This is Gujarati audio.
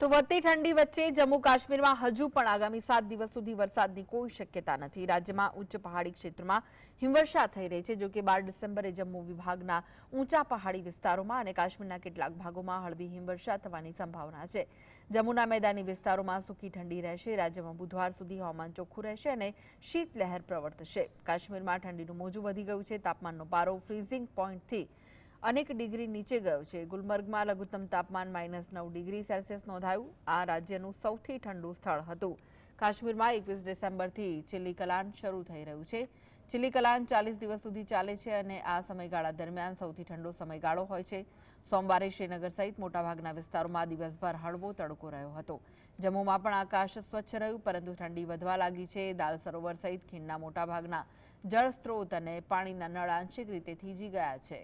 તો વધતી ઠંડી વચ્ચે જમ્મુ કાશ્મીરમાં હજુ પણ આગામી સાત દિવસ સુધી વરસાદની કોઈ શક્યતા નથી. રાજ્યમાં ઉચ્ચ પહાડી ક્ષેત્રમાં હિમવર્ષા થઈ રહી છે, જો કે બાર ડિસેમ્બરે જમ્મુ વિભાગના ઊંચા પહાડી વિસ્તારોમાં અને કાશ્મીરના કેટલાક ભાગોમાં હળવી હિમવર્ષા થવાની સંભાવના છે. જમ્મુના મેદાની વિસ્તારોમાં સૂકી ઠંડી રહેશે, રાજ્યમાં બુધવાર સુધી હવામાન ચોખ્ખું રહેશે અને શીતલહેર પ્રવર્તશે. કાશ્મીરમાં ઠંડીનું મોજું વધી ગયું છે, તાપમાનનો પારો ફ્રીઝિંગ પોઈન્ટથી અનેક ડિગ્રી નીચે ગયો છે. ગુલમર્ગમાં લઘુત્તમ તાપમાન માઇનસ નવ ડિગ્રી સેલ્સિયસ નોંધાયું. આ રાજ્યનું સૌથી ઠંડુ સ્થળ હતું. કાશ્મીરમાં એકવીસ ડિસેમ્બરથી ચિલ્લી કલાન શરૂ થઈ રહ્યું છે. ચીલી કલાન ચાલીસ દિવસ સુધી ચાલે છે અને આ સમયગાળા દરમિયાન સૌથી ઠંડો સમયગાળો હોય છે. સોમવારે શ્રીનગર સહિત મોટાભાગના વિસ્તારોમાં દિવસભર હળવો તડકો રહ્યો હતો. જમ્મુમાં પણ આકાશ સ્વચ્છ રહ્યું, પરંતુ ઠંડી વધવા લાગી છે. દાલ સરોવર સહિત ખીણના મોટાભાગના જળ સ્ત્રોત અને પાણીના નળ આંશિક રીતે થીજી ગયા છે.